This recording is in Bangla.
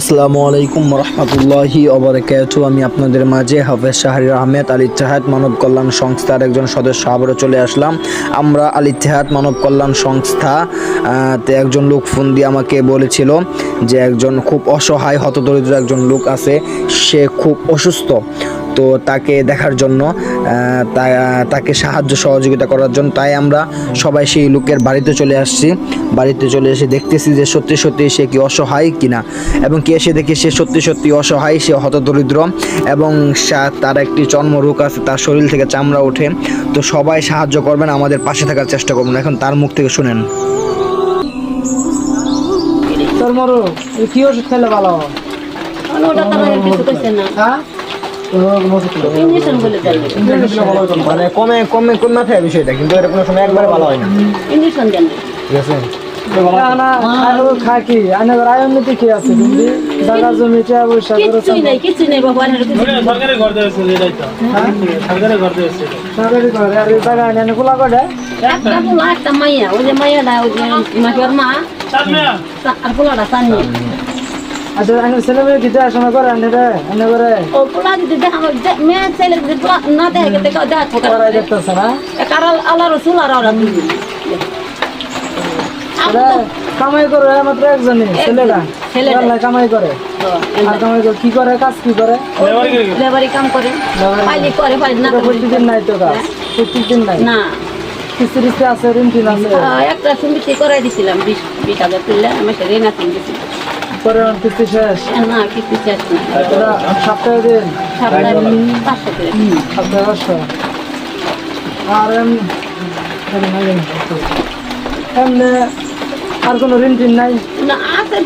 আসসালামু আলাইকুম রহমতুল্লাহি অবরাকাতু আমি আপনাদের মাঝে হাফেজ শাহরির আহমেদ, আল ইতিহাদ মানব কল্যাণ সংস্থার একজন সদস্য। আবারও চলে আসলাম। আমরা আল ইতিহাদ মানব কল্যাণ সংস্থা তে একজন লোক ফোন দিয়ে আমাকে বলেছিল যে একজন খুব অসহায়, হতদরিদ্র একজন লোক আছে। সে খুব অসুস্থ। তো তাকে দেখার জন্য তা- তাকে সাহায্য সহযোগিতা করার জন্য তাই আমরা সবাই সেই লোকের বাড়িতে চলে আসছি। বাড়িতে চলে এসে দেখতেছি যে সত্যি সত্যি সে কি অসহায় কিনা। এবং কে এসে দেখি সে সত্যি সত্যি অসহায় সে হতদরিদ্র এবং তার একটি চর্মরোগ আছে তার শরীর থেকে চামড়া ওঠে। তো সবাই সাহায্য করবেন আমাদের পাশে থাকার চেষ্টা করবেন। এখন তার মুখ থেকে শুনেন। তোর মরু কি ওষুধ খেলে ভালো হয়? মানে কমে কমে কমে মাথায় বিষয়টা কিন্তু এটা কোনো সময় একবারে ভালো হয় না ইঞ্জেকশন দেন ঠিক আছে মাইয়া ওই যে মাইয়াটা ওই যে মাসির মা আর পোলাটা আচ্ছা আনে ছেলে মেয়ে কি করে আনে রে আনে করে। ও পোলা যদি দেখা মেয়ে ছেলে যদি পোলা না দেখে দেখে দেখা ঠোকা করাই দেখতেছে না? কারাল আল্লাহ রসুল আর ওরা। দুই রে, কামাই করে মাত্র একজনই ছেলেটা ছেলেটা। আল্লাহ কামাই করে। আর কামাই করে কি করে কাজ কি করে? লেবারি কাম। করে। পাইলি করে পাইলি না প্রতিদিন নাই তো কাজ প্রতিদিন নাই। না। কিস্তি আছে ঋণ আছে। একটা সমিতি করাই দিছিলাম বিশ বিশ হাজার তুললে আমি সে ঋণ আছে দিছি। পরে কিস্তি শেষ? না চাষ না। সপ্তাহে দিন? সপ্তাহে পাঁচশো আর এমনি আর কোনো ঋণ টিন নাই? না আছে